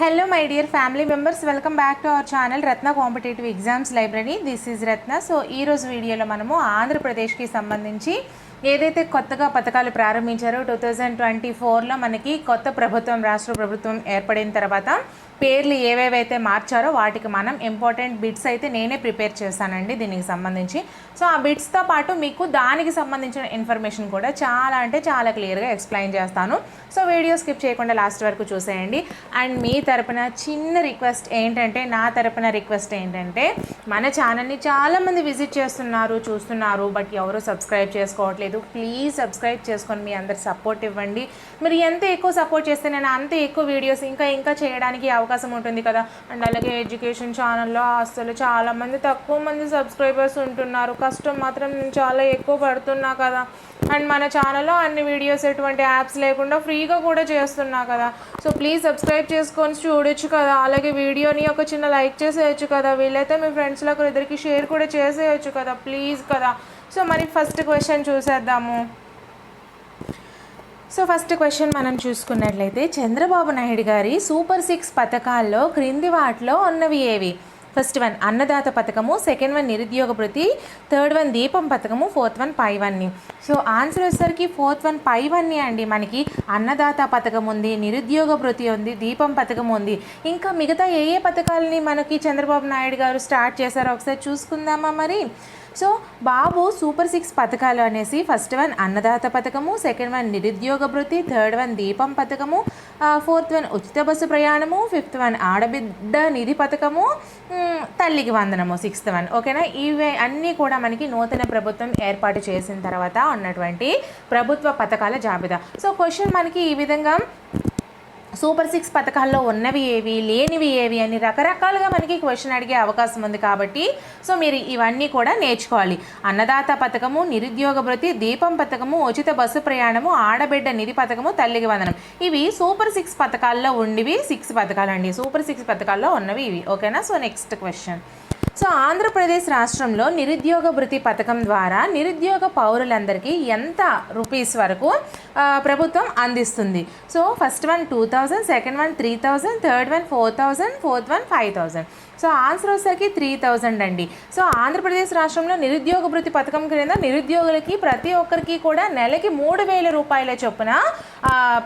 Hello my dear family members welcome back to our channel Ratna competitive exams library this is Ratna so ఈ రోజు వీడియోలో మనము ఆంధ్రప్రదేశ్కి సంబంధించి ఏదైతే కొత్తగా పథకాలు ప్రారంభించారో టూ థౌజండ్ ట్వంటీ ఫోర్లో మనకి కొత్త ప్రభుత్వం రాష్ట్ర ప్రభుత్వం ఏర్పడిన తర్వాత పేర్లు ఏవేవైతే మార్చారో వాటికి మనం ఇంపార్టెంట్ బిట్స్ అయితే నేనే ప్రిపేర్ చేశానండి దీనికి సంబంధించి. సో ఆ బిట్స్తో పాటు మీకు దానికి సంబంధించిన ఇన్ఫర్మేషన్ కూడా చాలా అంటే చాలా క్లియర్గా ఎక్స్ప్లెయిన్ చేస్తాను. సో వీడియో స్కిప్ చేయకుండా లాస్ట్ వరకు చూసేయండి. అండ్ మీ తరపున చిన్న రిక్వెస్ట్ ఏంటంటే నా తరపున రిక్వెస్ట్ ఏంటంటే మన ఛానల్ని చాలామంది విజిట్ చేస్తున్నారు చూస్తున్నారు బట్ ఎవరు సబ్స్క్రైబ్ చేసుకోవట్లేదు ప్లీజ్ సబ్స్క్రైబ్ చేసుకొని మీ అందరు సపోర్ట్ ఇవ్వండి. మీరు ఎంత ఎక్కువ సపోర్ట్ చేస్తే నేను అంత ఎక్కువ వీడియోస్ ఇంకా ఇంకా చేయడానికి అవకాశం అవకాశం ఉంటుంది కదా. అండ్ అలాగే ఎడ్యుకేషన్ ఛానల్లో అసలు చాలామంది తక్కువ మంది సబ్స్క్రైబర్స్ ఉంటున్నారు. కష్టం మాత్రం నేను చాలా ఎక్కువ పడుతున్నా కదా. అండ్ మన ఛానల్లో అన్ని వీడియోస్ ఎటువంటి యాప్స్ లేకుండా ఫ్రీగా కూడా చేస్తున్నా కదా. సో ప్లీజ్ సబ్స్క్రైబ్ చేసుకొని చూడొచ్చు కదా. అలాగే వీడియోని ఒక చిన్న లైక్ చేసేయచ్చు కదా. వీలైతే మీ ఫ్రెండ్స్లో ఇద్దరికి షేర్ కూడా చేసేయచ్చు కదా. ప్లీజ్ కదా. సో మరి ఫస్ట్ క్వశ్చన్ చూసేద్దాము. సో ఫస్ట్ క్వశ్చన్ మనం చూసుకున్నట్లయితే చంద్రబాబు నాయుడు గారి సూపర్ సిక్స్ పథకాల్లో క్రింది వాటిలో ఉన్నవి ఏవి? ఫస్ట్ వన్ అన్నదాత పథకము. సెకండ్ వన్ నిరుద్యోగ భృతి. థర్డ్ వన్ దీపం పథకము. ఫోర్త్ వన్ పై వన్ని సో ఆన్సర్ వచ్చేసరికి ఫోర్త్ వన్ పై వన్ని అండి మనకి. అన్నదాత పథకం ఉంది నిరుద్యోగ భృతి ఉంది దీపం పథకం ఉంది. ఇంకా మిగతా ఏ ఏ పథకాలని మనకి చంద్రబాబు నాయుడు గారు స్టార్ట్ చేశారో ఒకసారి చూసుకుందామా మరి? సో బాబు సూపర్ సిక్స్ పథకాలు అనేసి ఫస్ట్ వన్ అన్నదాత పథకము సెకండ్ వన్ నిరుద్యోగ భృతి థర్డ్ వన్ దీపం పథకము ఫోర్త్ వన్ ఉచిత బస్సు ప్రయాణము ఫిఫ్త్ వన్ ఆడబిడ్డ నిధి పథకము తల్లికి వందనము సిక్స్త్ వన్. ఓకేనా? ఇవి అన్నీ కూడా మనకి నూతన ప్రభుత్వం ఏర్పాటు చేసిన తర్వాత ఉన్నటువంటి ప్రభుత్వ పథకాల జాబితా. సో క్వశ్చన్ మనకి ఈ విధంగా సూపర్ సిక్స్ పథకాల్లో ఉన్నవి ఏవి లేనివి ఏవి అని రకరకాలుగా మనకి క్వశ్చన్ అడిగే అవకాశం ఉంది కాబట్టి సో మీరు ఇవన్నీ కూడా నేర్చుకోవాలి. అన్నదాత పథకము నిరుద్యోగ భృతి దీపం పథకము ఉచిత బస్సు ప్రయాణము ఆడబిడ్డ నిధి పథకము తల్లికి వందనం. ఇవి సూపర్ సిక్స్ పథకాల్లో ఉండివి సిక్స్ పథకాలు అండి సూపర్ సిక్స్ పథకాల్లో ఉన్నవి ఇవి. ఓకేనా? So next question so Andhra Pradesh రాష్ట్రంలో నిరుద్యోగ భృతి పథకం ద్వారా నిరుద్యోగ పౌరులందరికీ ఎంత రూపీస్ వరకు ప్రభుత్వం అందిస్తుంది? So first one two thousand second one three thousand third one four thousand fourth one five thousand. So answer వచ్చేసరికి త్రీ థౌజండ్ అండి. సో ఆంధ్రప్రదేశ్ రాష్ట్రంలో నిరుద్యోగ భృతి పథకం క్రింద నిరుద్యోగులకి ప్రతి ఒక్కరికి కూడా నెలకి మూడు వేల రూపాయల చొప్పున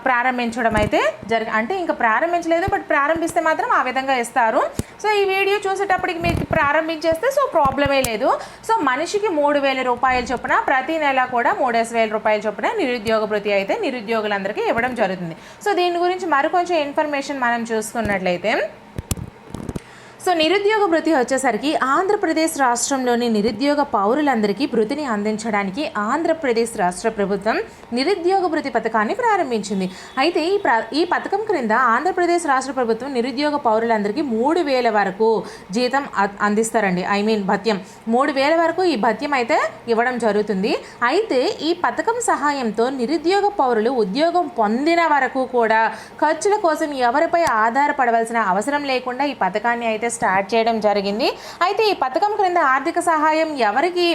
ప్రారంభించడం అయితే జరిగి అంటే ఇంకా ప్రారంభించలేదు బట్ ప్రారంభిస్తే మాత్రం ఆ విధంగా ఇస్తారు. సో ఈ వీడియో చూసేటప్పటికి మీకు ప్రారంభించేస్తే సో ప్రాబ్లమే లేదు. సో మనిషికి మూడు వేల రూపాయలు చొప్పున ప్రతి నెల కూడా మూడేసి వేల రూపాయల చొప్పున నిరుద్యోగ భృతి అయితే నిరుద్యోగులందరికీ ఇవ్వడం జరుగుతుంది. సో దీని గురించి మరికొంచెం ఇన్ఫర్మేషన్ మనం చూసుకున్నట్లయితే సో నిరుద్యోగ భృతి వచ్చేసరికి ఆంధ్రప్రదేశ్ రాష్ట్రంలోని నిరుద్యోగ పౌరులందరికీ భృతిని అందించడానికి ఆంధ్రప్రదేశ్ రాష్ట్ర ప్రభుత్వం నిరుద్యోగ భృతి పథకాన్ని ప్రారంభించింది. అయితే ఈ ఈ పథకం క్రింద ఆంధ్రప్రదేశ్ రాష్ట్ర ప్రభుత్వం నిరుద్యోగ పౌరులందరికీ మూడు వేల వరకు జీతం అ- అందిస్తారండి. ఐ మీన్ భత్యం. మూడు వేల వరకు ఈ భత్యం అయితే ఇవ్వడం జరుగుతుంది. అయితే ఈ పథకం సహాయంతో నిరుద్యోగ పౌరులు ఉద్యోగం పొందిన వరకు కూడా ఖర్చుల కోసం ఎవరిపై ఆధారపడవలసిన అవసరం లేకుండా ఈ పథకాన్ని అయితే స్టార్ట్ చేయడం జరిగింది. అయితే ఈ పథకం క్రింద ఆర్థిక సహాయం ఎవరికి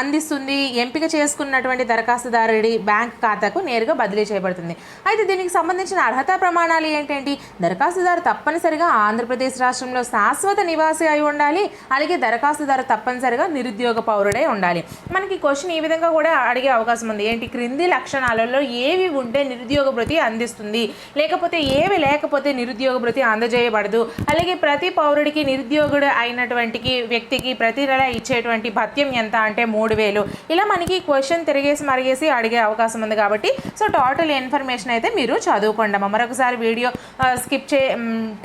అందిస్తుంది? ఎంపిక చేసుకున్నటువంటి దరఖాస్తుదారుడి బ్యాంక్ ఖాతాకు నేరుగా బదిలీ చేయబడుతుంది. అయితే దీనికి సంబంధించిన అర్హత ప్రమాణాలు ఏంటంటే? దరఖాస్తుదారు తప్పనిసరిగా ఆంధ్రప్రదేశ్ రాష్ట్రంలో శాశ్వత నివాసి అయి ఉండాలి. అలాగే దరఖాస్తుదారు తప్పనిసరిగా నిరుద్యోగ పౌరుడే ఉండాలి. మనకి క్వశ్చన్ ఈ విధంగా కూడా అడిగే అవకాశం ఉంది. ఏంటి? క్రింది లక్షణాలలో ఏవి ఉంటే నిరుద్యోగ భృతి అందిస్తుంది? లేకపోతే ఏవి లేకపోతే నిరుద్యోగ భృతి అందజేయబడదు? అలాగే ప్రతి పౌరుడికి నిరుద్యోగుడు అయినటువంటి వ్యక్తికి ప్రతి నెల ఇచ్చేటువంటి భత్యం ఎంత అంటే మూడు వేలు. ఇలా మనకి క్వశ్చన్ తిరిగేసి మరిగేసి అడిగే అవకాశం ఉంది కాబట్టి సో టోటల్ ఇన్ఫర్మేషన్ అయితే మీరు చదువుకోండి అమ్మ. మరొకసారి వీడియో స్కిప్ చే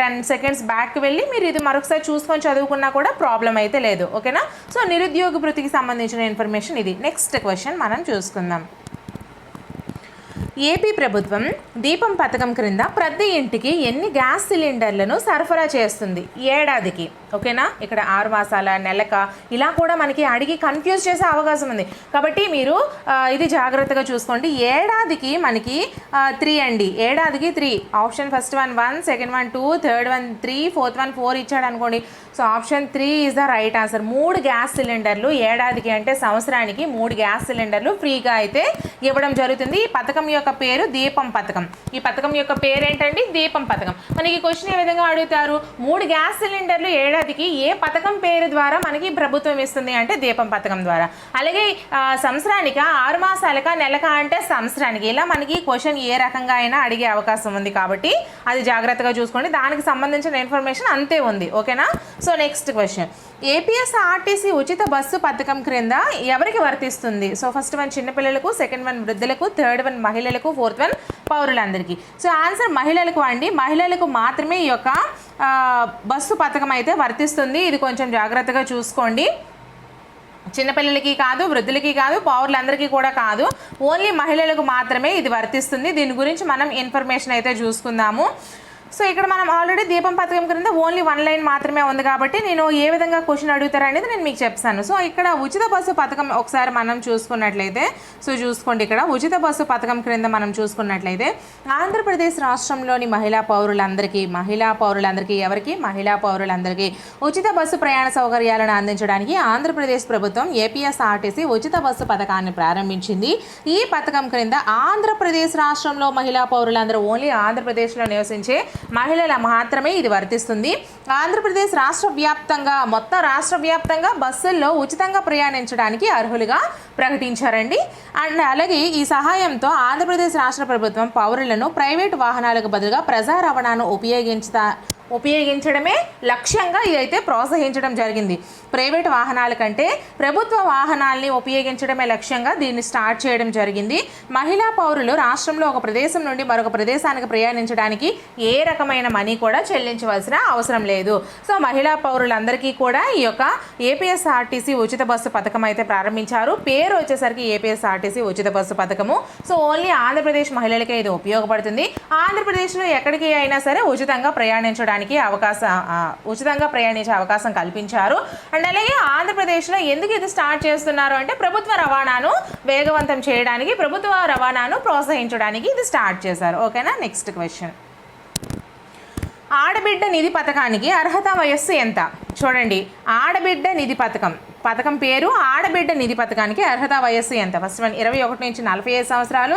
టెన్ సెకండ్స్ బ్యాక్ వెళ్ళి మీరు ఇది మరొకసారి చూసుకొని చదువుకున్నా కూడా ప్రాబ్లం అయితే లేదు. ఓకేనా? సో నిరుద్యోగ వృత్తికి సంబంధించిన ఇన్ఫర్మేషన్ ఇది. నెక్స్ట్ క్వశ్చన్ మనం చూసుకుందాం. ఏపీ ప్రభుత్వం దీపం పథకం క్రింద ప్రతి ఇంటికి ఎన్ని గ్యాస్ సిలిండర్లను సరఫరా చేస్తుంది? ఏడాదికి. ఓకేనా? ఇక్కడ ఆరు మాసాల నెలక ఇలా కూడా మనకి అడిగి కన్ఫ్యూజ్ చేసే అవకాశం ఉంది. కాబట్టి మీరు ఇది జాగ్రత్తగా చూసుకోండి. ఏడాదికి మనకి త్రీ అండి. ఏడాదికి three option first one one second one two third one three fourth one four ఇచ్చాడు అనుకోండి so option three is the right answer. మూడు గ్యాస్ సిలిండర్లు ఏడాదికి అంటే సంవత్సరానికి మూడు గ్యాస్ సిలిండర్లు ఫ్రీగా అయితే ఇవ్వడం జరుగుతుంది. ఈ పథకం యొక్క పేరు దీపం పథకం. ఈ పథకం యొక్క పేరు ఏంటండి దీపం పథకం. మనకి క్వశ్చన్ ఏ విధంగా అడుగుతారు? మూడు గ్యాస్ సిలిండర్లు ఏడాదికి ఏ పథకం పేరు ద్వారా మనకి ప్రభుత్వం ఇస్తుంది అంటే దీపం పథకం ద్వారా. అలాగే సంవత్సరానికి? ఆరు మాసాలక? నెలక అంటే సంవత్సరానికి. ఇలా మనకి క్వశ్చన్ ఏ రకంగా అయినా అడిగే అవకాశం ఉంది కాబట్టి అది జాగ్రత్తగా చూసుకోండి. దానికి సంబంధించిన ఇన్ఫర్మేషన్ అంతే ఉంది. ఓకేనా? So next question APS RTC ఉచిత బస్సు పథకం క్రింద ఎవరికి వర్తిస్తుంది? సో ఫస్ట్ వన్ చిన్నపిల్లలకు సెకండ్ వన్ వృద్ధులకు థర్డ్ వన్ మహిళలకు ఫోర్త్ వన్ పౌరులందరికీ. సో ఆన్సర్ మహిళలకు అండి. మహిళలకు మాత్రమే ఈ యొక్క బస్సు పథకం అయితే వర్తిస్తుంది. ఇది కొంచెం జాగ్రత్తగా చూసుకోండి. చిన్నపిల్లలకి కాదు వృద్ధులకి కాదు పౌరులందరికీ కూడా కాదు. ఓన్లీ మహిళలకు మాత్రమే ఇది వర్తిస్తుంది. దీని గురించి మనం ఇన్ఫర్మేషన్ అయితే చూసుకుందాము. సో ఇక్కడ మనం ఆల్రెడీ దీపం పథకం క్రింద ఓన్లీ వన్ లైన్ మాత్రమే ఉంది కాబట్టి నేను ఏ విధంగా క్వశ్చన్ అడుగుతారు అనేది నేను మీకు చెప్తాను సో ఇక్కడ ఉచిత బస్సు పథకం ఒకసారి మనం చూసుకున్నట్లయితే సో చూసుకోండి ఇక్కడ ఉచిత బస్సు పథకం క్రింద మనం చూసుకున్నట్లయితే ఆంధ్రప్రదేశ్ రాష్ట్రంలోని మహిళా పౌరులందరికీ మహిళా పౌరులందరికీ ఎవరికి? మహిళా పౌరులందరికీ ఉచిత బస్సు ప్రయాణ సౌకర్యాలను అందించడానికి ఆంధ్రప్రదేశ్ ప్రభుత్వం ఏపీఎస్ఆర్టీసీ ఉచిత బస్సు పథకాన్ని ప్రారంభించింది. ఈ పథకం క్రింద ఆంధ్రప్రదేశ్ రాష్ట్రంలో మహిళా పౌరులందరూ ఓన్లీ ఆంధ్రప్రదేశ్లో నివసించే మహిళల మాత్రమే ఇది వర్తిస్తుంది. ఆంధ్రప్రదేశ్ రాష్ట్ర వ్యాప్తంగా మొత్తం రాష్ట్ర వ్యాప్తంగా బస్సుల్లో ఉచితంగా ప్రయాణించడానికి అర్హులుగా ప్రకటించారండి. అండ్ అలాగే ఈ సహాయంతో ఆంధ్రప్రదేశ్ రాష్ట్ర ప్రభుత్వం పౌరులను ప్రైవేటు వాహనాలకు బదులుగా ప్రజా రవాణాను ఉపయోగించుతా ఉపయోగించడమే లక్ష్యంగా ఇదైతే ప్రోత్సహించడం జరిగింది. ప్రైవేట్ వాహనాల కంటే ప్రభుత్వ వాహనాల్ని ఉపయోగించడమే లక్ష్యంగా దీన్ని స్టార్ట్ చేయడం జరిగింది. మహిళా పౌరులు రాష్ట్రంలో ఒక ప్రదేశం నుండి మరొక ప్రదేశానికి ప్రయాణించడానికి ఏ రకమైన మనీ కూడా చెల్లించవలసిన అవసరం లేదు. సో మహిళా పౌరులందరికీ కూడా ఈ యొక్క ఏపీఎస్ఆర్టీసీ ఉచిత బస్సు పథకం అయితే ప్రారంభించారు. పేరు వచ్చేసరికి ఏపీఎస్ఆర్టీసీ ఉచిత బస్సు పథకము. సో ఓన్లీ ఆంధ్రప్రదేశ్ మహిళలకే ఇది ఉపయోగపడుతుంది. ఆంధ్రప్రదేశ్లో ఎక్కడికి అయినా సరే ఉచితంగా ప్రయాణించడానికి అవకాశం ఉచితంగా ప్రయాణించే అవకాశం కల్పించారు. అండ్ అలాగే ఆంధ్రప్రదేశ్లో ఎందుకు ఇది స్టార్ట్ చేస్తున్నారు అంటే ప్రభుత్వ రవాణాను వేగవంతం చేయడానికి ప్రభుత్వ రవాణాను ప్రోత్సహించడానికి ఇది స్టార్ట్ చేశారు. ఓకేనా? Next question. ఆడబిడ్డ నిధి పథకానికి అర్హత వయస్సు ఎంత? చూడండి. ఆడబిడ్డ నిధి పథకం. పథకం పేరు ఆడబిడ్డ నిధి పథకానికి అర్హత వయస్సు ఎంత? ఫస్ట్ వన్ ఇరవై ఒకటి నుంచి నలభై ఐదు సంవత్సరాలు.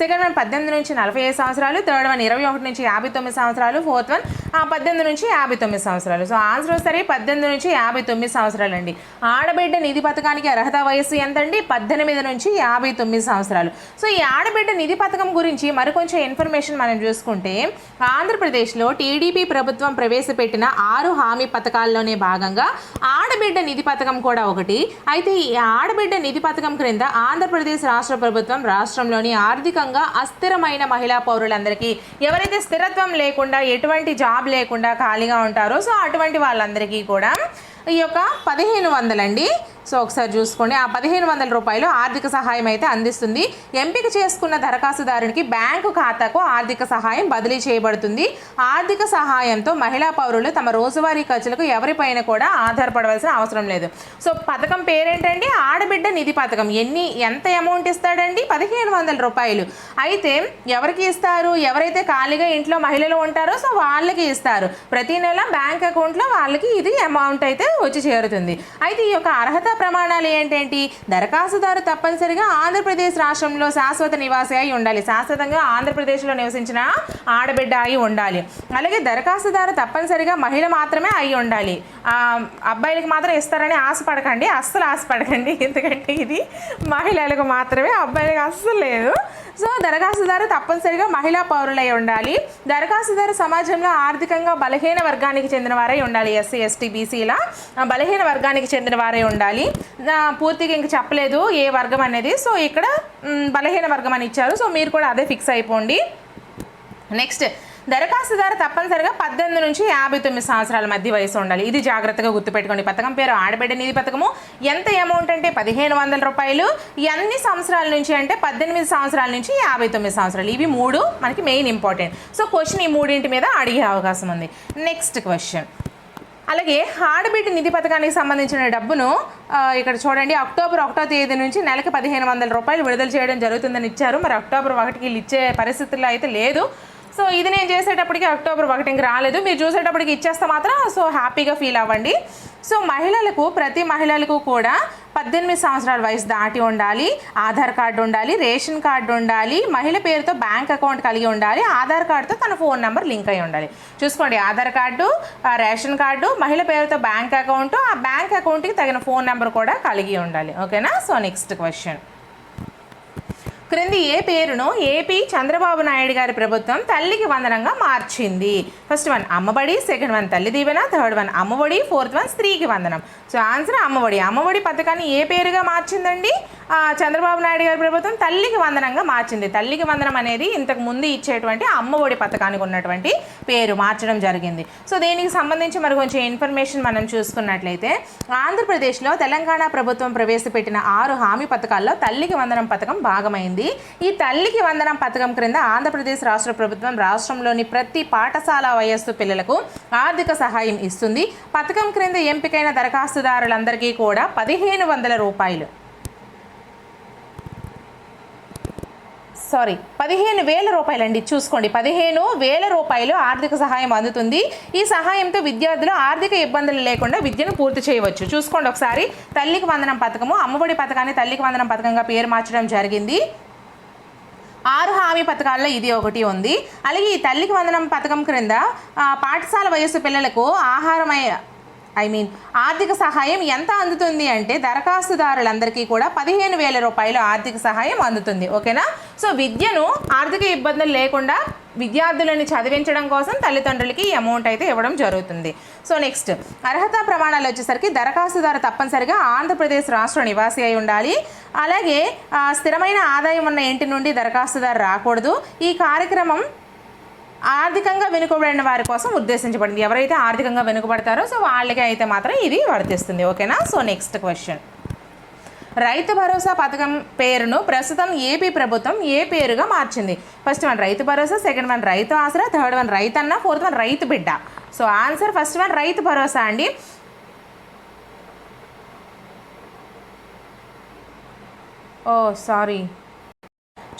సెకండ్ వన్ పద్దెనిమిది నుంచి నలభై ఐదు సంవత్సరాలు. థర్డ్ వన్ ఇరవై ఒకటి నుంచి యాభై తొమ్మిది సంవత్సరాలు. ఫోర్త్ వన్ పద్దెనిమిది నుంచి యాభై తొమ్మిది సంవత్సరాలు. సో ఆన్సర్ సరే పద్దెనిమిది నుంచి యాభై తొమ్మిది సంవత్సరాలు అండి ఆడబిడ్డ నిధి పథకానికి అర్హత వయస్సు ఎంత అండి పద్దెనిమిది నుంచి యాభై తొమ్మిది సంవత్సరాలు. సో ఈ ఆడబిడ్డ నిధి పథకం గురించి మరికొంచెం ఇన్ఫర్మేషన్ మనం చూసుకుంటే ఆంధ్రప్రదేశ్లో టీడీపీ ప్రభుత్వం ప్రవేశపెట్టిన ఆరు హామీ పథకాల్లోనే భాగంగా ఆడబిడ్డ నిధి పథకం కూడా ఒకటి. అయితే ఈ ఆడబిడ్డ నిధి పథకం క్రింద ఆంధ్రప్రదేశ్ రాష్ట్ర ప్రభుత్వం రాష్ట్రంలోని ఆర్థికంగా అస్థిరమైన మహిళా పౌరులందరికీ ఎవరైతే స్థిరత్వం లేకుండా ఎటువంటి జాబ్ లేకుండా ఖాళీగా ఉంటారో సో అటువంటి వాళ్ళందరికీ కూడా ఈ యొక్క పదిహేను వందలండి. సో ఒకసారి చూసుకోండి. ఆ పదిహేను వందల రూపాయలు ఆర్థిక సహాయం అయితే అందిస్తుంది. ఎంపిక చేసుకున్న దరఖాస్తుదారునికి బ్యాంకు ఖాతాకు ఆర్థిక సహాయం బదిలీ చేయబడుతుంది. ఆర్థిక సహాయంతో మహిళా పౌరులు తమ రోజువారీ ఖర్చులకు ఎవరిపైన కూడా ఆధారపడవలసిన అవసరం లేదు. సో పథకం పేరేంటండి? ఆడబిడ్డ నిధి పథకం. ఎన్ని ఎంత అమౌంట్ ఇస్తాడండి? పదిహేను వందల రూపాయలు. అయితే ఎవరికి ఇస్తారు? ఎవరైతే ఖాళీగా ఇంట్లో మహిళలు ఉంటారో సో వాళ్ళకి ఇస్తారు. ప్రతి నెల బ్యాంక్ అకౌంట్లో వాళ్ళకి ఇది అమౌంట్ అయితే వచ్చి చేరుతుంది. అయితే ఈ యొక్క అర్హత ప్రమాణాలు ఏంటేంటి? దరఖాస్తుదారు తప్పనిసరిగా ఆంధ్రప్రదేశ్ రాష్ట్రంలో శాశ్వత నివాసి అయి ఉండాలి. శాశ్వతంగా ఆంధ్రప్రదేశ్లో నివసించిన ఆడబిడ్డ అయి ఉండాలి. అలాగే దరఖాస్తుదారు తప్పనిసరిగా మహిళ మాత్రమే అయి ఉండాలి. అబ్బాయిలకు మాత్రం ఇస్తారని ఆశపడకండి. అస్సలు ఆశపడకండి. ఎందుకంటే ఇది మహిళలకు మాత్రమే అబ్బాయిలకు అస్సలు లేదు. సో దరఖాస్తుదారు తప్పనిసరిగా మహిళా పౌరులై ఉండాలి. దరఖాస్తుదారు సమాజంలో ఆర్థికంగా బలహీన వర్గానికి చెందిన వారై ఉండాలి. ఎస్సీ ఎస్టీ బీసీల బలహీన వర్గానికి చెందిన వారై ఉండాలి. పూర్తిగా ఇంక చెప్పలేదు ఏ వర్గం అనేది. సో ఇక్కడ బలహీన వర్గం అని ఇచ్చారు. సో మీరు కూడా అదే ఫిక్స్ అయిపోండి. నెక్స్ట్ దరఖాస్తుదారు తప్పనిసరిగా పద్దెనిమిది నుంచి యాభై తొమ్మిది సంవత్సరాల మధ్య వయసు ఉండాలి. ఇది జాగ్రత్తగా గుర్తుపెట్టుకోండి. పథకం పేరు ఆడబిడ్డ నిధి పథకము. ఎంత అమౌంట్ అంటే పదిహేను వందల రూపాయలు. ఎన్ని సంవత్సరాల నుంచి అంటే పద్దెనిమిది సంవత్సరాల నుంచి యాభై తొమ్మిది సంవత్సరాలు. ఇవి మూడు మనకి మెయిన్ ఇంపార్టెంట్ సో క్వశ్చన్ ఈ మూడింటి మీద అడిగే అవకాశం ఉంది. నెక్స్ట్ క్వశ్చన్ అలాగే ఆడబిడ్డ నిధి పథకానికి సంబంధించిన డబ్బును ఇక్కడ చూడండి. అక్టోబర్ ఒకటో తేదీ నుంచి నెలకి పదిహేను వందల రూపాయలు విడుదల చేయడం జరుగుతుందని ఇచ్చారు. మరి అక్టోబర్ ఒకటికి వీళ్ళు ఇచ్చే పరిస్థితుల్లో అయితే లేదు. సో ఇది నేను చేసేటప్పటికి అక్టోబర్ ఒకటి ఇంక రాలేదు. మీరు చూసేటప్పటికి ఇచ్చేస్తే మాత్రం సో హ్యాపీగా ఫీల్ అవ్వండి. సో మహిళలకు ప్రతి మహిళలకు కూడా పద్దెనిమిది సంవత్సరాల వయసు దాటి ఉండాలి. ఆధార్ కార్డు ఉండాలి రేషన్ కార్డు ఉండాలి మహిళ పేరుతో బ్యాంక్ అకౌంట్ కలిగి ఉండాలి ఆధార్ కార్డుతో తన ఫోన్ నెంబర్ లింక్ అయి ఉండాలి. చూసుకోండి ఆధార్ కార్డు రేషన్ కార్డు మహిళ పేరుతో బ్యాంక్ అకౌంట్ ఆ బ్యాంక్ అకౌంట్కి తగిన ఫోన్ నెంబర్ కూడా కలిగి ఉండాలి. ఓకేనా? So next question. క్రింది ఏ పేరును ఏపీ చంద్రబాబు నాయుడు గారి ప్రభుత్వం తల్లికి వందనంగా మార్చింది. First one Ammabadi second one Talli Deevena third one Ammavodi fourth one స్త్రీకి వందనం. So answer Amma Vodi. అమ్మఒడి పథకాన్ని ఏ పేరుగా మార్చిందండి? చంద్రబాబు నాయుడు గారి ప్రభుత్వం తల్లికి వందనంగా మార్చింది. తల్లికి వందనం అనేది ఇంతకు ముందు ఇచ్చేటువంటి అమ్మఒడి పథకానికి ఉన్నటువంటి పేరు మార్చడం జరిగింది. సో దీనికి సంబంధించి మరి కొంచెం ఇన్ఫర్మేషన్ మనం చూసుకున్నట్లయితే ఆంధ్రప్రదేశ్లో తెలంగాణ ప్రభుత్వం ప్రవేశపెట్టిన ఆరు హామీ పథకాల్లో తల్లికి వందనం పథకం భాగమైంది. ఈ తల్లికి వందనం పథకం క్రింద ఆంధ్రప్రదేశ్ రాష్ట్ర ప్రభుత్వం రాష్ట్రంలోని ప్రతి పాఠశాల వయస్సు పిల్లలకు ఆర్థిక సహాయం ఇస్తుంది. పథకం క్రింద ఎంపికైన దరఖాస్తుదారులందరికీ కూడా పదిహేను వందల రూపాయలు. సారీ పదిహేను వేల రూపాయలండి. చూసుకోండి పదిహేను వేల రూపాయలు ఆర్థిక సహాయం అందుతుంది. ఈ సహాయంతో విద్యార్థులు ఆర్థిక ఇబ్బందులు లేకుండా విద్యను పూర్తి చేయవచ్చు. చూసుకోండి ఒకసారి. తల్లికి వందనం పథకము అమ్మఒడి పథకాన్ని తల్లికి వందనం పథకంగా పేరు మార్చడం జరిగింది. ఆరు హామీ పథకాల్లో ఇది ఒకటి ఉంది. అలాగే ఈ తల్లికి వందనం పథకం క్రింద పాఠశాల వయస్సు పిల్లలకు ఆహారమై ఐ మీన్ ఆర్థిక సహాయం ఎంత అందుతుంది అంటే దరఖాస్తుదారులందరికీ కూడా పదిహేను వేల రూపాయలు ఆర్థిక సహాయం అందుతుంది ఓకేనా? సో విద్యను ఆర్థిక ఇబ్బందులు లేకుండా విద్యార్థులను చదివించడం కోసం తల్లిదండ్రులకి ఈ అమౌంట్ అయితే ఇవ్వడం జరుగుతుంది. సో నెక్స్ట్ అర్హత ప్రమాణాలు వచ్చేసరికి దరఖాస్తుదారు తప్పనిసరిగా ఆంధ్రప్రదేశ్ రాష్ట్ర నివాసి అయి ఉండాలి. అలాగే స్థిరమైన ఆదాయం ఉన్న ఇంటి నుండి దరఖాస్తుదారు రాకూడదు. ఈ కార్యక్రమం ఆర్థికంగా వెనుకబడిన వారి కోసం ఉద్దేశించబడింది. ఎవరైతే ఆర్థికంగా వెనుకబడతారో సో వాళ్ళకి అయితే మాత్రం ఇది వర్తిస్తుంది. ఓకేనా? So next question. Rythu Bharosa పథకం పేరును ప్రస్తుతం ఏపీ ప్రభుత్వం ఏ పేరుగా మార్చింది? ఫస్ట్ వన్ రైతు భరోసా సెకండ్ వన్ రైతు ఆసరా థర్డ్ వన్ రైతు అన్న ఫోర్త్ వన్ రైతు బిడ్డ. So answer first one Rythu Bharosa అండి. Oh sorry.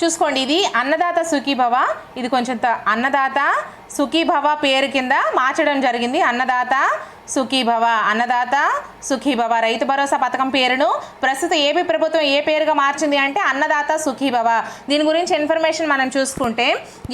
చూసుకోండి ఇది అన్నదాత సుఖీభవ ఇది కొంచెం త- అన్నదాత సుఖీభవ పేరు కింద మార్చడం జరిగింది. అన్నదాత సుఖీభవ అన్నదాత సుఖీభవ రైతు భరోసా పథకం పేరును ప్రస్తుత ఏపీ ప్రభుత్వం ఏ పేరుగా మార్చింది అంటే అన్నదాత సుఖీభవ దీని గురించి ఇన్ఫర్మేషన్ మనం చూసుకుంటే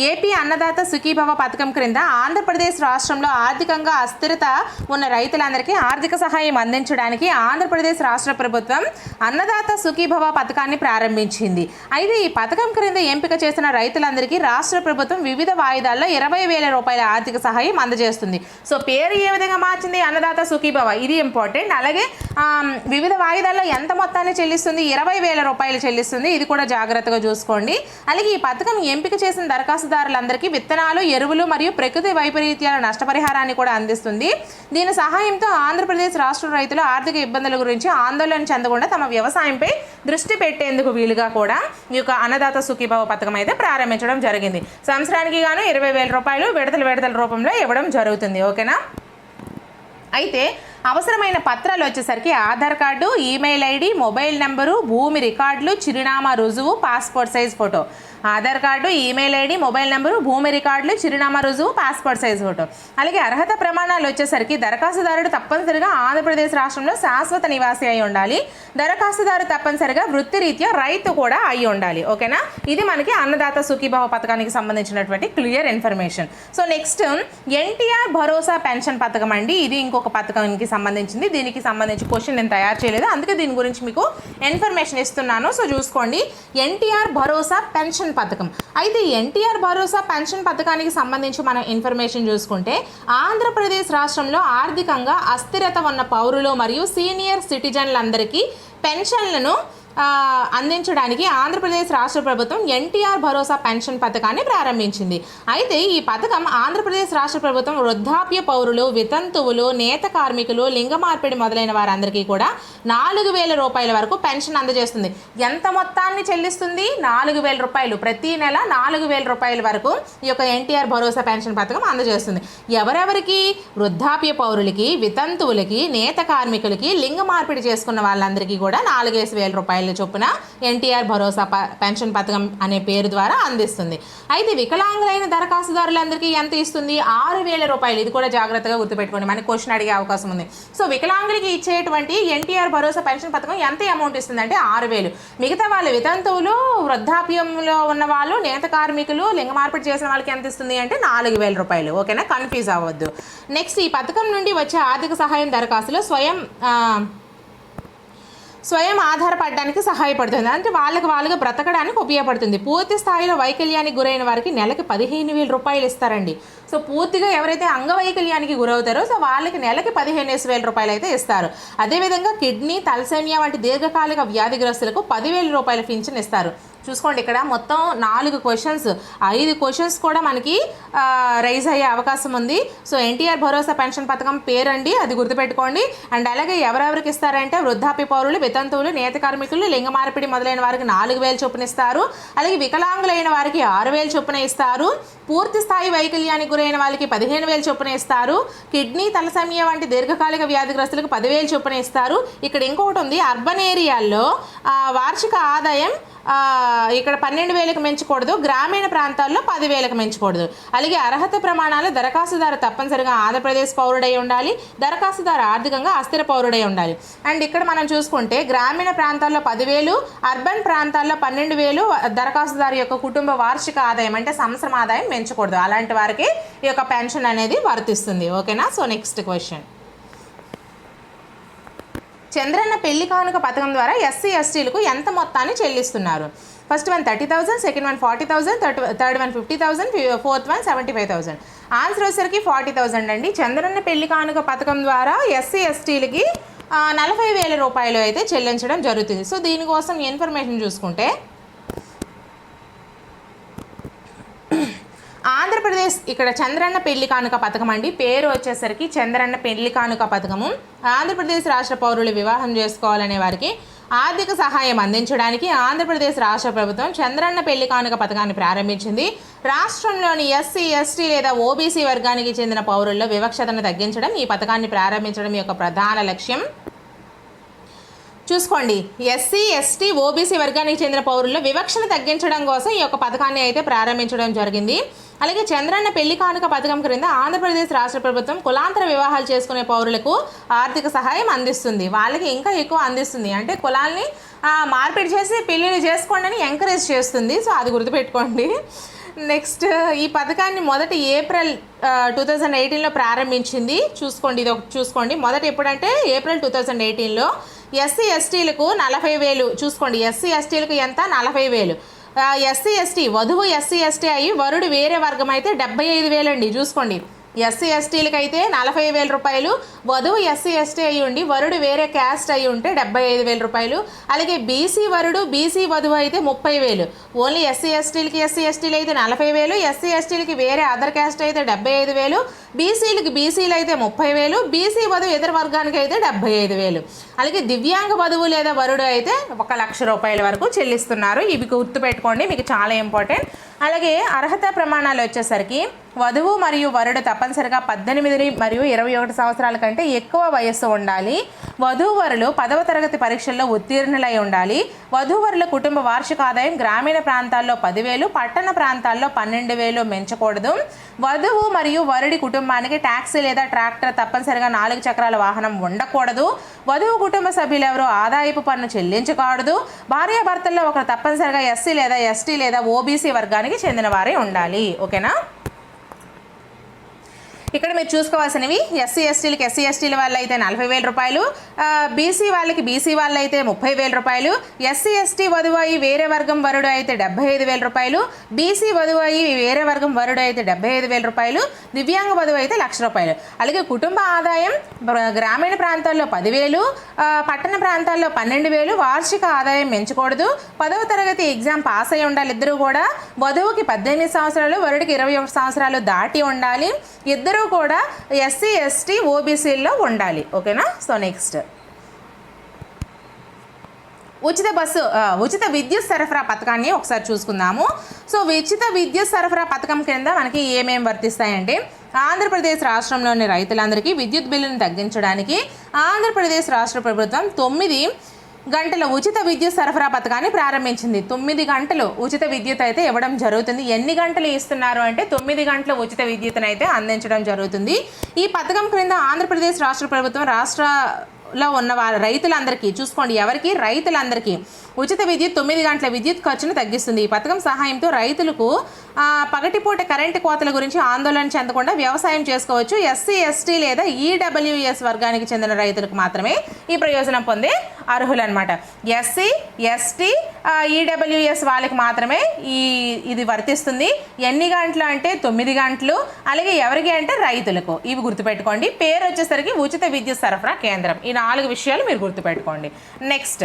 ఏపీ అన్నదాత సుఖీభవ పథకం క్రింద ఆంధ్రప్రదేశ్ రాష్ట్రంలో ఆర్థికంగా అస్థిరత ఉన్న రైతులందరికీ ఆర్థిక సహాయం అందించడానికి ఆంధ్రప్రదేశ్ రాష్ట్ర ప్రభుత్వం అన్నదాత సుఖీభవ పథకాన్ని ప్రారంభించింది. అయితే ఈ పథకం క్రింద ఎంపిక చేసిన రైతులందరికీ రాష్ట్ర ప్రభుత్వం వివిధ వాయిదాల్లో ఇరవై వేల రూపాయల ఆర్థిక సహాయం అందజేస్తుంది. సో పేరు ఏ విధంగా మార్చింది అన్నదాత సుఖీభవ ఇది ఇంపార్టెంట్ అలాగే వివిధ వాయిదాల్లో ఎంత మొత్తాన్ని చెల్లిస్తుంది? ఇరవై వేల రూపాయలు చెల్లిస్తుంది. ఇది కూడా జాగ్రత్తగా చూసుకోండి. అలాగే ఈ పథకం ఎంపిక చేసిన దరఖాస్తుదారులందరికీ విత్తనాలు ఎరువులు మరియు ప్రకృతి వైపరీత్యాల నష్టపరిహారాన్ని కూడా అందిస్తుంది. దీని సహాయంతో ఆంధ్రప్రదేశ్ రాష్ట్ర రైతులు ఆర్థిక ఇబ్బందుల గురించి ఆందోళన చెందకుండా తమ వ్యవసాయంపై దృష్టి పెట్టేందుకు వీలుగా కూడా ఈ యొక్క అన్నదాత సుఖీభావ పథకం అయితే ప్రారంభించడం జరిగింది. సంవత్సరానికి గాను ఇరవై వేల రూపాయలు విడతల విడతల రూపంలో ఇవ్వడం జరుగుతుంది. ఓకేనా? అయితే అవసరమైన పత్రాలు వచ్చేసరికి Aadhaar card email ID mobile number భూమి రికార్డులు చిరునామా రుజువు passport size photo. Aadhaar card email ID mobile number భూమి రికార్డులు చిరునామా రుజువు పాస్పోర్ట్ సైజ్ ఫోటో. అలాగే అర్హత ప్రమాణాలు వచ్చేసరికి దరఖాస్తుదారుడు తప్పనిసరిగా ఆంధ్రప్రదేశ్ రాష్ట్రంలో శాశ్వత నివాసి అయి ఉండాలి. దరఖాస్తుదారు తప్పనిసరిగా వృత్తిరీత్యా రైతు కూడా అయి ఉండాలి. ఓకేనా? ఇది మనకి అన్నదాత సుఖీభావ పథకానికి సంబంధించినటువంటి clear information. So next NTR Bharosa pension పథకం అండి. ఇది ఇంకొక పథకానికి సంబంధించింది. దీనికి సంబంధించి క్వశ్చన్ నేను తయారు చేయలేదు. అందుకే దీని గురించి మీకు ఇన్ఫర్మేషన్ ఇస్తున్నాను. సో చూసుకోండి. ఎన్టీఆర్ భరోసా పెన్షన్ పథకం. అయితే ఎన్టీఆర్ భరోసా పెన్షన్ పథకానికి సంబంధించి మనం ఇన్ఫర్మేషన్ చూసుకుంటే ఆంధ్రప్రదేశ్ రాష్ట్రంలో ఆర్థికంగా అస్థిరత ఉన్న పౌరులు మరియు సీనియర్ సిటిజన్లందరికీ పెన్షన్లను అందించడానికి ఆంధ్రప్రదేశ్ రాష్ట్ర ప్రభుత్వం ఎన్టీఆర్ భరోసా పెన్షన్ పథకాన్ని ప్రారంభించింది. అయితే ఈ పథకం ఆంధ్రప్రదేశ్ రాష్ట్ర ప్రభుత్వం వృద్ధాప్య పౌరులు వితంతువులు నేత కార్మికులు లింగ మార్పిడి మొదలైన వారందరికీ కూడా నాలుగు వేల రూపాయల వరకు పెన్షన్ అందజేస్తుంది. ఎంత మొత్తాన్ని చెల్లిస్తుంది? నాలుగు వేల రూపాయలు. ప్రతి నెల నాలుగు వేల రూపాయల వరకు ఈ యొక్క ఎన్టీఆర్ భరోసా పెన్షన్ పథకం అందజేస్తుంది. ఎవరెవరికి? వృద్ధాప్య పౌరులకి వితంతువులకి నేత కార్మికులకి లింగ మార్పిడి చేసుకున్న వాళ్ళందరికీ కూడా నాలుగేసి వేల రూపాయలు రూపాయల చొప్పున ఎన్టీఆర్ భరోసా ప పెన్షన్ పథకం అనే పేరు ద్వారా అందిస్తుంది. అయితే వికలాంగులైన దరఖాస్తుదారులందరికీ ఎంత ఇస్తుంది? ఆరు వేల రూపాయలు. ఇది కూడా జాగ్రత్తగా గుర్తుపెట్టుకోండి. మనకి క్వశ్చన్ అడిగే అవకాశం ఉంది. సో వికలాంగులకి ఇచ్చేటువంటి ఎన్టీఆర్ భరోసా పెన్షన్ పథకం ఎంత అమౌంట్ ఇస్తుందంటే ఆరు వేలు. మిగతా వాళ్ళు వితంతువులు వృద్ధాప్యంలో ఉన్న వాళ్ళు నేత కార్మికులు లింగ మార్పిడి చేసిన వాళ్ళకి ఎంత ఇస్తుంది అంటే నాలుగు వేల రూపాయలు. ఓకేనా? కన్ఫ్యూజ్ అవ్వద్దు. నెక్స్ట్ ఈ పథకం నుండి వచ్చే ఆర్థిక సహాయం దరఖాస్తులో స్వయం స్వయం ఆధారపడడానికి సహాయపడుతుంది. అంటే వాళ్ళకి వాళ్ళుగా బ్రతకడానికి ఉపయోగపడుతుంది. పూర్తి స్థాయిలో వైకల్యానికి గురైన వారికి నెలకి పదిహేను వేల రూపాయలు ఇస్తారండి. సో పూర్తిగా ఎవరైతే అంగవైకల్యానికి గురవుతారో సో వాళ్ళకి నెలకి పదిహేను వేల రూపాయలు అయితే ఇస్తారు. అదేవిధంగా కిడ్నీ తలసేమియా వంటి దీర్ఘకాలిక వ్యాధిగ్రస్తులకు పదివేల రూపాయల పింఛన్ ఇస్తారు. చూసుకోండి ఇక్కడ మొత్తం నాలుగు క్వశ్చన్స్ ఐదు క్వశ్చన్స్ కూడా మనకి రైజ్ అయ్యే అవకాశం ఉంది. సో ఎన్టీఆర్ భరోసా పెన్షన్ పథకం పేరండి అది గుర్తుపెట్టుకోండి. అండ్ అలాగే ఎవరెవరికి ఇస్తారంటే వృద్ధాప్య పౌరులు వితంతువులు నేత కార్మికులు లింగ మార్పిడి మొదలైన వారికి నాలుగు వేలు చొప్పున ఇస్తారు. అలాగే వికలాంగులైన వారికి ఆరు వేలు చొప్పున ఇస్తారు. పూర్తి స్థాయి వైకల్యానికి గురైన వాళ్ళకి పదిహేను వేలు చొప్పున ఇస్తారు. కిడ్నీ తలసమియ వంటి దీర్ఘకాలిక వ్యాధిగ్రస్తులకు పదివేలు చొప్పున ఇస్తారు. ఇక్కడ ఇంకొకటి ఉంది అర్బన్ ఏరియాల్లో వార్షిక ఆదాయం ఇక్కడ పన్నెండు వేలకు పెంచకూడదు గ్రామీణ ప్రాంతాల్లో పదివేలకు పెంచకూడదు అలాగే అర్హత ప్రమాణాలు దరఖాస్తుదారు తప్పనిసరిగా ఆంధ్రప్రదేశ్ పౌరుడై ఉండాలి. దరఖాస్తుదారు ఆర్థికంగా అస్థిర పౌరుడై ఉండాలి. అండ్ ఇక్కడ మనం చూసుకుంటే గ్రామీణ ప్రాంతాల్లో పదివేలు అర్బన్ ప్రాంతాల్లో పన్నెండు వేలు దరఖాస్తుదారు యొక్క కుటుంబ వార్షిక ఆదాయం అంటే సంవత్సరం ఆదాయం పెంచకూడదు అలాంటి వారికి ఈ యొక్క పెన్షన్ అనేది వర్తిస్తుంది. ఓకేనా? So next question. చంద్రన్న పెళ్ళి కానుక పథకం ద్వారా ఎస్సీ ఎస్టీలకు ఎంత మొత్తాన్ని చెల్లిస్తున్నారు? First one thirty thousand second one forty thousand third third one fifty thousand fourth one seventy five thousand answer వచ్చేసరికి ఫార్టీ థౌసండ్ అండి. చంద్రన్న పెళ్ళి కానుక పథకం ద్వారా ఎస్సీ ఎస్టీలకి నలభై వేల రూపాయలు అయితే చెల్లించడం జరుగుతుంది. సో దీనికోసం ఇన్ఫర్మేషన్ చూసుకుంటే ఆంధ్రప్రదేశ్ ఇక్కడ చంద్రన్న పెళ్ళి కానుక పథకం అండి. పేరు వచ్చేసరికి చంద్రన్న పెళ్ళి కానుక పథకము. ఆంధ్రప్రదేశ్ రాష్ట్ర పౌరులు వివాహం చేసుకోవాలనే వారికి ఆర్థిక సహాయం అందించడానికి ఆంధ్రప్రదేశ్ రాష్ట్ర ప్రభుత్వం చంద్రన్న పెళ్ళి కానుక పథకాన్ని ప్రారంభించింది. రాష్ట్రంలోని ఎస్సీ ఎస్టీ లేదా ఓబీసీ వర్గానికి చెందిన పౌరుల్లో వివక్షతను తగ్గించడం ఈ పథకాన్ని ప్రారంభించడం యొక్క ప్రధాన లక్ష్యం. చూసుకోండి. ఎస్సీ ఎస్టీ ఓబీసీ వర్గానికి చెందిన పౌరుల్లో వివక్షను తగ్గించడం కోసం ఈ యొక్క పథకాన్ని అయితే ప్రారంభించడం జరిగింది. అలాగే చంద్రన్న పెళ్ళి కానుక పథకం క్రింద ఆంధ్రప్రదేశ్ రాష్ట్ర ప్రభుత్వం కులాంతర వివాహాలు చేసుకునే పౌరులకు ఆర్థిక సహాయం అందిస్తుంది. వాళ్ళకి ఇంకా ఎక్కువ అందిస్తుంది. అంటే కులాల్ని మార్పిడి చేసి పెళ్ళిని చేసుకోండి అని ఎంకరేజ్ చేస్తుంది. సో అది గుర్తుపెట్టుకోండి. నెక్స్ట్ ఈ పథకాన్ని మొదటి ఏప్రిల్ టూ థౌజండ్ ఎయిటీన్లో ప్రారంభించింది. చూసుకోండి ఇది ఒకటి చూసుకోండి. మొదట ఎప్పుడంటే ఏప్రిల్ టూ థౌజండ్ ఎయిటీన్లో ఎస్సీ ఎస్టీలకు నలభై వేలు. చూసుకోండి ఎస్సీ ఎస్టీలకు ఎంత? నలభై వేలు. ఎస్సీ ఎస్టీ వధువు ఎస్సీ ఎస్టీ అయ్యి వరుడు వేరే వర్గం అయితే డెబ్బై ఐదు వేలండి చూసుకోండి. ఎస్సీ ఎస్టీలకు అయితే నలభై వేల రూపాయలు వధువు ఎస్సీ ఎస్టీ అయి ఉండి వరుడు వేరే క్యాస్ట్ అయి ఉంటే డెబ్బై ఐదు వేల రూపాయలు. అలాగే బీసీ వరుడు బీసీ వధువు అయితే ముప్పై వేలు. ఓన్లీ ఎస్సీ ఎస్టీలకి ఎస్సీ ఎస్టీలు అయితే నలభై వేలు ఎస్సీ ఎస్టీలకి వేరే అదర్ క్యాస్ట్ అయితే డెబ్బై ఐదు వేలు బీసీలకి బీసీలు అయితే ముప్పై వేలు బీసీ వధువు ఇతర వర్గానికి అయితే డెబ్బై ఐదు వేలు. అలాగే దివ్యాంగ వధువు లేదా వరుడు అయితే ఒక లక్ష రూపాయల వరకు చెల్లిస్తున్నారు. ఇవి గుర్తుపెట్టుకోండి మీకు చాలా ఇంపార్టెంట్. అలాగే అర్హత ప్రమాణాలు వచ్చేసరికి వధువు మరియు వరుడు తప్పనిసరిగా పద్దెనిమిది మరియు ఇరవై ఒకటి సంవత్సరాల కంటే ఎక్కువ వయస్సు ఉండాలి. వధూవరులు పదవ తరగతి పరీక్షల్లో ఉత్తీర్ణులై ఉండాలి. వధూవరుల కుటుంబ వార్షిక ఆదాయం గ్రామీణ ప్రాంతాల్లో పదివేలు పట్టణ ప్రాంతాల్లో పన్నెండు వేలు పెంచకూడదు వధువు మరియు వరుడి కుటుంబానికి ట్యాక్సీ లేదా ట్రాక్టర్ తప్పనిసరిగా నాలుగు చక్రాల వాహనం ఉండకూడదు. వధువు కుటుంబ సభ్యులు ఎవరు ఆదాయపు పన్ను చెల్లించకూడదు. భార్యాభర్తల్లో ఒకరు తప్పనిసరిగా ఎస్సీ లేదా ఎస్టీ లేదా ఓబీసీ వర్గానికి చెందిన వారే ఉండాలి. ఓకేనా? ఇక్కడ మీరు చూసుకోవాల్సినవి ఎస్సీ ఎస్టీలకి ఎస్సీ ఎస్టీల వాళ్ళు అయితే నలభై వేల రూపాయలు బీసీ వాళ్ళకి బీసీ వాళ్ళు అయితే ముప్పై వేల రూపాయలు ఎస్సీ ఎస్టీ వధువు అయి వేరే వర్గం వరుడు అయితే డెబ్బై ఐదు వేల రూపాయలు బీసీ వధువు అయి వేరే వర్గం వరుడు అయితే డెబ్బై ఐదు వేల రూపాయలు దివ్యాంగ వధువు అయితే లక్ష రూపాయలు. అలాగే కుటుంబ ఆదాయం గ్రామీణ ప్రాంతాల్లో పదివేలు పట్టణ ప్రాంతాల్లో పన్నెండు వేలు వార్షిక ఆదాయం పెంచకూడదు. పదవ తరగతి ఎగ్జామ్ పాస్ అయి ఉండాలి ఇద్దరు కూడా. వధువుకి పద్దెనిమిది సంవత్సరాలు వరుడికి ఇరవై ఒకటి సంవత్సరాలు దాటి ఉండాలి. ఇద్దరు కూడా ఎస్సీ ఎస్టీ ఓబీసీల్లో ఉండాలి. ఓకేనా? So next. ఉచిత బస్సు ఉచిత విద్యుత్ సరఫరా పథకాన్ని ఒకసారి చూసుకుందాము. సో ఉచిత విద్యుత్ సరఫరా పథకం కింద మనకి ఏమేమి వర్తిస్తాయంటే ఆంధ్రప్రదేశ్ రాష్ట్రంలోని రైతులందరికీ విద్యుత్ బిల్లును తగ్గించడానికి ఆంధ్రప్రదేశ్ రాష్ట్ర ప్రభుత్వం తొమ్మిది గంటల ఉచిత విద్యుత్ సరఫరా పథకాన్ని ప్రారంభించింది. తొమ్మిది గంటలు ఉచిత విద్యుత్ అయితే ఇవ్వడం జరుగుతుంది. ఎన్ని గంటలు ఇస్తున్నారు అంటే తొమ్మిది గంటల ఉచిత విద్యుత్ను అయితే అందించడం జరుగుతుంది. ఈ పథకం క్రింద ఆంధ్రప్రదేశ్ రాష్ట్ర ప్రభుత్వం రాష్ట్రలో ఉన్న రైతులందరికీ చూసుకోండి ఎవరికి? రైతులందరికీ ఉచిత విద్యుత్ తొమ్మిది గంటల విద్యుత్ ఖర్చును తగ్గిస్తుంది. ఈ పథకం సహాయంతో రైతులకు పగటిపూట కరెంటు కోతల గురించి ఆందోళన చెందకుండా వ్యవసాయం చేసుకోవచ్చు. ఎస్సీ ఎస్టీ లేదా ఈడబ్ల్యూఎస్ వర్గానికి చెందిన రైతులకు మాత్రమే ఈ ప్రయోజనం పొందే అర్హులు అనమాట ఎస్సీ ఎస్టీ ఈడబ్ల్యూఎస్ వాళ్ళకి మాత్రమే ఈ ఇది వర్తిస్తుంది. ఎన్ని గంటలు అంటే తొమ్మిది గంటలు. అలాగే ఎవరికి అంటే రైతులకు. ఇవి గుర్తుపెట్టుకోండి. పేరు వచ్చేసరికి ఉచిత విద్యుత్ సరఫరా కేంద్రం. ఈ నాలుగు విషయాలు మీరు గుర్తుపెట్టుకోండి. నెక్స్ట్.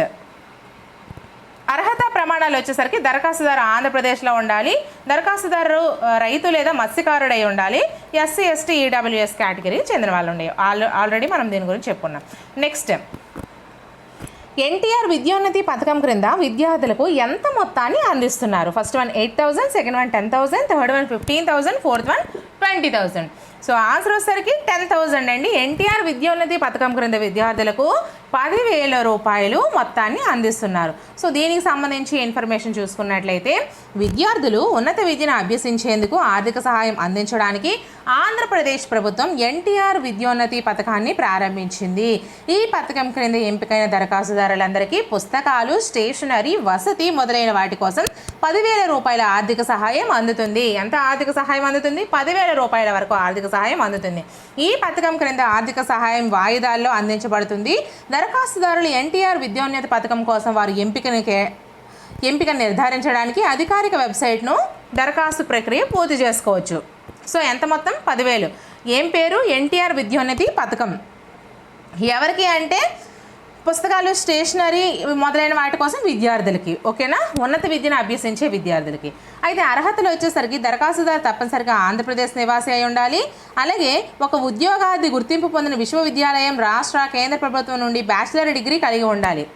అర్హత ప్రమాణాలు వచ్చేసరికి దరఖాస్తుదారు ఆంధ్రప్రదేశ్లో ఉండాలి. దరఖాస్తుదారు రైతు లేదా మత్స్యకారుడై ఉండాలి. ఎస్సీ ఎస్టీ ఈడబ్ల్యూఎస్ కేటగిరీ చెందిన వాళ్ళు ఉండే ఆల్ ఆల్రెడీ మనం దీని గురించి చెప్పుకున్నాం. నెక్స్ట్ ఎన్టీఆర్ విద్యోన్నతి పథకం క్రింద విద్యార్థులకు ఎంత మొత్తాన్ని అందిస్తున్నారు? First one eight thousand second one ten thousand third one fifteen thousand fourth one twenty thousand. So answer వచ్చేసరికి టెన్ థౌసండ్ అండి. ఎన్టీఆర్ విద్యోన్నతి పథకం క్రింద విద్యార్థులకు పదివేల రూపాయలు మొత్తాన్ని అందిస్తున్నారు. సో దీనికి సంబంధించి ఇన్ఫర్మేషన్ చూసుకున్నట్లయితే విద్యార్థులు ఉన్నత విద్యను అభ్యసించేందుకు ఆర్థిక సహాయం అందించడానికి ఆంధ్రప్రదేశ్ ప్రభుత్వం ఎన్టీఆర్ విద్యోన్నతి పథకాన్ని ప్రారంభించింది. ఈ పథకం క్రింద ఎంపికైన దరఖాస్తుదారులందరికీ పుస్తకాలు స్టేషనరీ వసతి మొదలైన వాటి కోసం పదివేల రూపాయల ఆర్థిక సహాయం అందుతుంది. ఎంత ఆర్థిక సహాయం అందుతుంది? పదివేల రూపాయల వరకు ఆర్థిక సహాయం అందుతుంది. ఈ పథకం క్రింద ఆర్థిక సహాయం వాయిదాల్లో అందించబడుతుంది. దరఖాస్తుదారులు ఎన్టీఆర్ విద్యోన్నత పథకం కోసం వారు ఎంపికని కే- ఎంపిక నిర్ధారించడానికి అధికారిక వెబ్సైట్ను దరఖాస్తు ప్రక్రియ పూర్తి చేసుకోవచ్చు. సో ఎంత మొత్తం? పదివేలు. ఏం పేరు? ఎన్టీఆర్ విద్యోన్నతి పథకం. ఎవరికి అంటే పుస్తకాలు స్టేషనరీ మొదలైన వాటి కోసం విద్యార్థులకి ఓకేనా? ఉన్నత విద్యను అభ్యసించే విద్యార్థులకి. అయితే అర్హతలు వచ్చేసరికి దరఖాస్తుదారు తప్పనిసరిగా ఆంధ్రప్రదేశ్ నివాసి అయి ఉండాలి. అలాగే ఒక ఉద్యోగాది గుర్తింపు పొందిన విశ్వవిద్యాలయం రాష్ట్ర కేంద్ర ప్రభుత్వం నుండి బ్యాచిలర్ డిగ్రీ కలిగి ఉండాలి.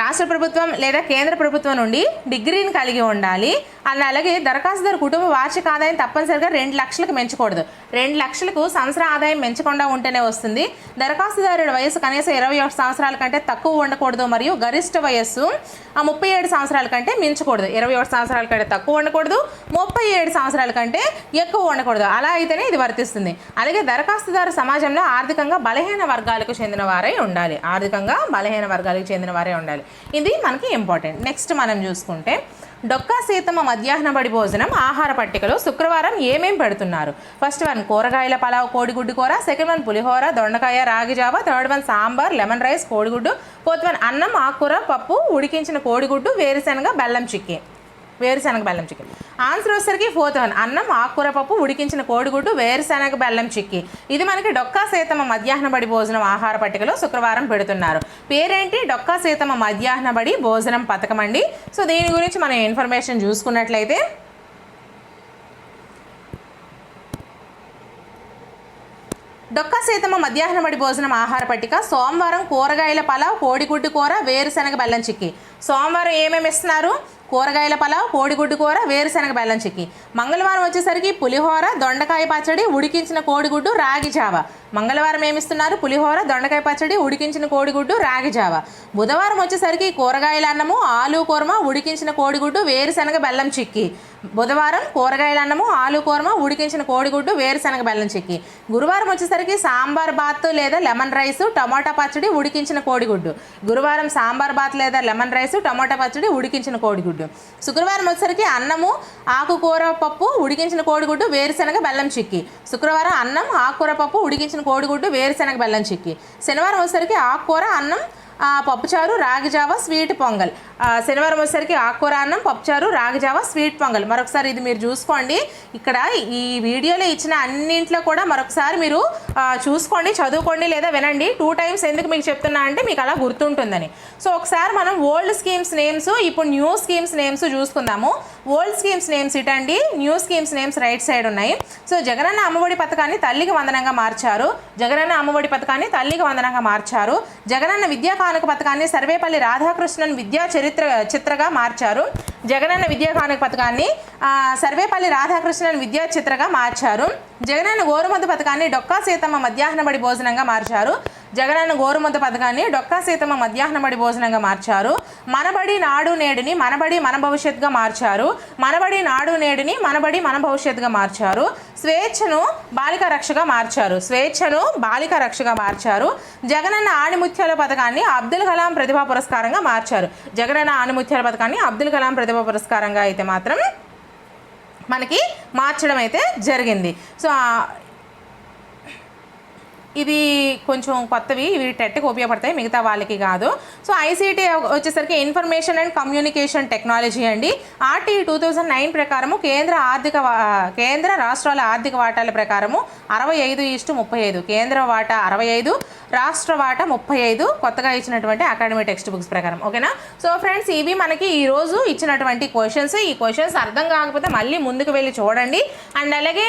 రాష్ట్ర ప్రభుత్వం లేదా కేంద్ర ప్రభుత్వం నుండి డిగ్రీని కలిగి ఉండాలి. అండ్ అలాగే దరఖాస్తుదారు కుటుంబ వార్షిక ఆదాయం తప్పనిసరిగా రెండు లక్షలకు పెంచకూడదు. రెండు లక్షలకు సంవత్సర ఆదాయం పెంచకుండా ఉంటేనే వస్తుంది. దరఖాస్తుదారుడి వయసు కనీసం ఇరవై ఒకటి సంవత్సరాల కంటే తక్కువ ఉండకూడదు మరియు గరిష్ట వయస్సు ఆ ముప్పై ఏడు సంవత్సరాల కంటే మించకూడదు. ఇరవై ఒకటి సంవత్సరాల కంటే తక్కువ ఉండకూడదు ముప్పై ఏడు సంవత్సరాల కంటే ఎక్కువ ఉండకూడదు. అలా అయితేనే ఇది వర్తిస్తుంది. అలాగే దరఖాస్తుదారు సమాజంలో ఆర్థికంగా బలహీన వర్గాలకు చెందిన వారే ఉండాలి. ఆర్థికంగా బలహీన వర్గాలకు చెందిన వారే ఉండాలి. ఇది మనకి ఇంపార్టెంట్. నెక్స్ట్ మనం చూసుకుంటే డొక్కా సీతమ్మ మధ్యాహ్న బడి భోజనం ఆహార పట్టికలో శుక్రవారం ఏమేం పెడుతున్నారు? ఫస్ట్ వన్ కూరగాయల పలావ్ కోడిగుడ్డు కూర సెకండ్ వన్ పులిహోర దొండకాయ రాగి జావ third one sambar lemon rice కోడిగుడ్డు ఫోర్త్ వన్ అన్నం ఆకుకూర పప్పు ఉడికించిన కోడిగుడ్డు వేరుశనగ బెల్లం చిక్కి. వేరుశనగ బెల్లం చిక్కీ. ఆన్సర్ వచ్చేసరికి ఫోర్త్ వన్ అన్నం ఆకుకూర పప్పు ఉడికించిన కోడిగుడ్డు వేరుశనగ బెల్లం చిక్కి. ఇది మనకి డొక్కా సీతమ్మ మధ్యాహ్న బడి భోజనం ఆహార పట్టికలో శుక్రవారం పెడుతున్నారు. పేరేంటి? డొక్కా సీతమ్మ మధ్యాహ్న బడి భోజనం పథకం అండి సో దీని గురించి మనం ఇన్ఫర్మేషన్ చూసుకున్నట్లయితే డొక్కా సీతమ్మ మధ్యాహ్న బడి భోజనం ఆహార పట్టిక సోమవారం కూరగాయల పలావ్ కోడిగుడ్డు కూర వేరుశనగ బెల్లం చిక్కి. సోమవారం ఏమేమి ఇస్తున్నారు? కూరగాయల పలావ్ కోడిగుడ్డు కూర వేరుశనగ బెల్లం చిక్కి. మంగళవారం వచ్చేసరికి పులిహోర దొండకాయ పచ్చడి ఉడికించిన కోడిగుడ్డు రాగి జావ. మంగళవారం ఏమిస్తున్నారు పులిహోర దొండకాయ పచ్చడి ఉడికించిన కోడిగుడ్డు రాగి జావ. బుధవారం వచ్చేసరికి కూరగాయల అన్నము ఆలు కూరమ ఉడికించిన కోడిగుడ్డు వేరుశనగ బెల్లం చిక్కి. బుధవారం కూరగాయల అన్నము ఆలు కూరమ ఉడికించిన కోడిగుడ్డు వేరుశనగ బెల్లం చెక్కి. గురువారం వచ్చేసరికి సాంబార్ బాత్ లేదా లెమన్ రైస్ టమాటా పచ్చడి ఉడికించిన కోడిగుడ్డు. గురువారం సాంబార్ బాత్ లేదా లెమన్ రైస్ టమాటా పచ్చడి ఉడికించిన కోడిగుడ్డు. శుక్రవారం వచ్చేసరికి అన్నము ఆకుకూర పప్పు ఉడికించిన కోడిగుడ్డు వేరుశనగ బెల్లం చిక్కి. శుక్రవారం అన్నం ఆకుకూర పప్పు ఉడికించిన కోడిగుడ్డు వేరుశనగ బెల్లం చిక్కి. శనివారం వచ్చేసరికి ఆకుకూర అన్నం పప్పుచారు రాగిజావ స్వీట్ పొంగల్. శనివారం వచ్చేసరికి ఆకుకూర అన్నం పప్పుచారు రాగిజావ స్వీట్ పొంగల్. మరొకసారి ఇది మీరు చూసుకోండి. ఇక్కడ ఈ వీడియోలో ఇచ్చిన అన్నింట్లో కూడా మరొకసారి మీరు చూసుకోండి చదువుకోండి లేదా వినండి. టూ టైమ్స్ ఎందుకు మీకు చెప్తున్నా అంటే మీకు అలా గుర్తుంటుందని. సో ఒకసారి మనం ఓల్డ్ స్కీమ్స్ నేమ్స్ ఇప్పుడు న్యూ స్కీమ్స్ నేమ్స్ చూసుకుందాము. Old schemes names ఇటండి. New schemes names right side ఉన్నాయి. సో జగనన్న అమ్మఒడి పథకాన్ని తల్లికి వందనంగా మార్చారు. జగనన్న అమ్మఒడి పథకాన్ని తల్లికి వందనంగా మార్చారు. జగనన్న విద్యా కానుక పథకాన్ని సర్వేపల్లి రాధాకృష్ణన్ విద్యా చరిత్ర చిత్రగా మార్చారు. జగనన్న విద్యా కానుక పథకాన్ని సర్వేపల్లి రాధాకృష్ణన్ విద్యా చిత్రగా మార్చారు. జగనన్న గోరుమందు పథకాన్ని డొక్కా సీతమ్మ మధ్యాహ్నబడి భోజనంగా మార్చారు. జగనన్న గోరుముద్ద పథకాన్ని డొక్కా సీతమ్మ మధ్యాహ్న బడి భోజనంగా మార్చారు. మనబడి నాడు నేడుని మనబడి మన భవిష్యత్తుగా మార్చారు. మనబడి నాడు నేడుని మనబడి మన భవిష్యత్తుగా మార్చారు. స్వేచ్ఛను బాలిక రక్షగా మార్చారు. స్వేచ్ఛను బాలిక రక్షగా మార్చారు. జగనన్న ఆణిముత్యాల పథకాన్ని అబ్దుల్ కలాం ప్రతిభా పురస్కారంగా మార్చారు. జగనన్న ఆణిముత్యాల పథకాన్ని అబ్దుల్ కలాం ప్రతిభా పురస్కారంగా అయితే మాత్రం మనకి మార్చడం అయితే జరిగింది. సో ఇది కొంచెం కొత్తవి ఇవి టెట్కి ఉపయోగపడతాయి మిగతా వాళ్ళకి కాదు. సో ఐసీటీ వచ్చేసరికి ఇన్ఫర్మేషన్ అండ్ కమ్యూనికేషన్ టెక్నాలజీ అండి. ఆర్టీ టూ థౌజండ్ నైన్ ప్రకారము కేంద్ర ఆర్థిక కేంద్ర రాష్ట్రాల ఆర్థిక వాటాల ప్రకారము అరవై ఐదు ఇష్టు ముప్పై ఐదు కేంద్ర వాటా అరవై ఐదు రాష్ట్ర వాటా ముప్పై ఐదు కొత్తగా ఇచ్చినటువంటి అకాడమీ టెక్స్ట్ బుక్స్ ప్రకారం ఓకేనా? సో ఫ్రెండ్స్ ఇవి మనకి ఈరోజు ఇచ్చినటువంటి క్వశ్చన్స్ ఈ క్వశ్చన్స్ అర్థం కాకపోతే మళ్ళీ ముందుకు వెళ్ళి చూడండి. అండ్ అలాగే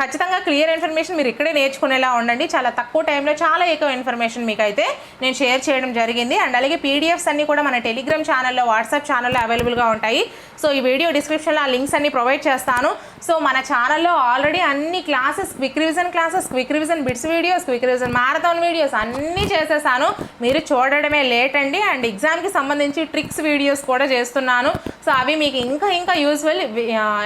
ఖచ్చితంగా క్లియర్ ఇన్ఫర్మేషన్ మీరు ఇక్కడే నేర్చుకునేలా ఉండండి. చాలా తక్కువ టైంలో చాలా ఎక్కువ ఇన్ఫర్మేషన్ మీకు అయితే నేను షేర్ చేయడం జరిగింది. అండ్ అలాగే పీడిఎఫ్స్ అన్నీ కూడా మన టెలిగ్రామ్ ఛానల్లో వాట్సాప్ ఛానల్లో అవైలబుల్గా ఉంటాయి. సో ఈ వీడియో డిస్క్రిప్షన్లో ఆ లింక్స్ అన్ని ప్రొవైడ్ చేస్తాను. సో మన ఛానల్లో ఆల్రెడీ అన్ని classes quick revision classes quick revision bits videos quick revision marathon videos అన్నీ చేసేసాను. మీరు చూడడమే లేట్ అండి. అండ్ ఎగ్జామ్కి సంబంధించి ట్రిక్స్ వీడియోస్ కూడా చేస్తున్నాను. సో అవి మీకు ఇంకా ఇంకా యూజ్ఫుల్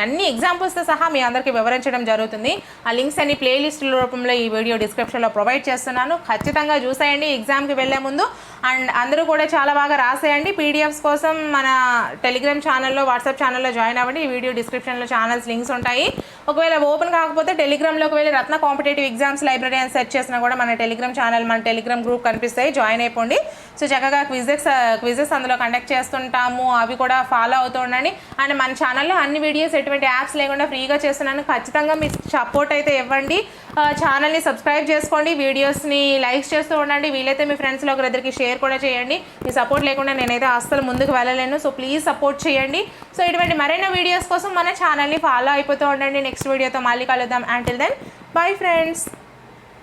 అన్ని ఎగ్జాంపుల్స్తో సహా మీ అందరికీ వివరించడం జరుగుతుంది. ఆ లింక్స్ అన్ని ప్లేలిస్ట్ రూపంలో ఈ వీడియో డిస్క్రిప్షన్లో ప్రొవైడ్ చేస్తున్నాను. ఖచ్చితంగా చూసేయండి ఎగ్జామ్కి వెళ్ళే ముందు. అండ్ అందరూ కూడా చాలా బాగా రాసేయండి. పీడిఎఫ్స్ కోసం మన టెలిగ్రామ్ ఛానల్లో వాట్సాప్ ఛానల్లో జాయిన్ అవ్వండి. ఈ వీడియో డిస్క్రిప్షన్లో ఛానల్స్ లింక్స్ ఉంటాయి. ఒకవేళ ఓపెన్ కాకపోతే టెలిగ్రామ్లోకి వెళ్ళి రత్న కాంపిటేటివ్ ఎగ్జామ్స్ లైబ్రరీ అని సెర్చ్ చేసినా కూడా మన టెలిగ్రామ్ ఛానల్ మన టెలిగ్రామ్ గ్రూప్ కనిపిస్తాయి. జాయిన్ అయిపోండి. సో చక్కగా క్విజెస్ క్విజెస్ అందులో కండక్ట్ చేస్తుంటాము. అవి కూడా ఫాలో అవుతూ ఉండండి. అండ్ మన ఛానల్లో అన్ని వీడియోస్ ఎటువంటి యాప్స్ లేకుండా ఫ్రీగా చేస్తున్నాను. ఖచ్చితంగా మీ సపోర్ట్ అయితే ఇవ్వండి. ఛానల్ని సబ్స్క్రైబ్ చేసుకోండి. వీడియోస్ని లైక్స్ చేస్తూ ఉండండి. వీలైతే మీ ఫ్రెండ్స్లో ఒకరిద్దరికి షేర్ కూడా చేయండి. మీ సపోర్ట్ లేకుండా నేనైతే అస్సలు ముందుకు వెళ్ళలేను. సో ప్లీజ్ సపోర్ట్ చేయండి. సో ఇటువంటి మరైన వీడియోస్ కోసం మన ఛానల్ని ఫాలో అయిపోతూ ఉండండి. నెక్స్ట్ వీడియోతో మళ్ళీ కలుద్దాం అంటిల్ దెన్ బై ఫ్రెండ్స్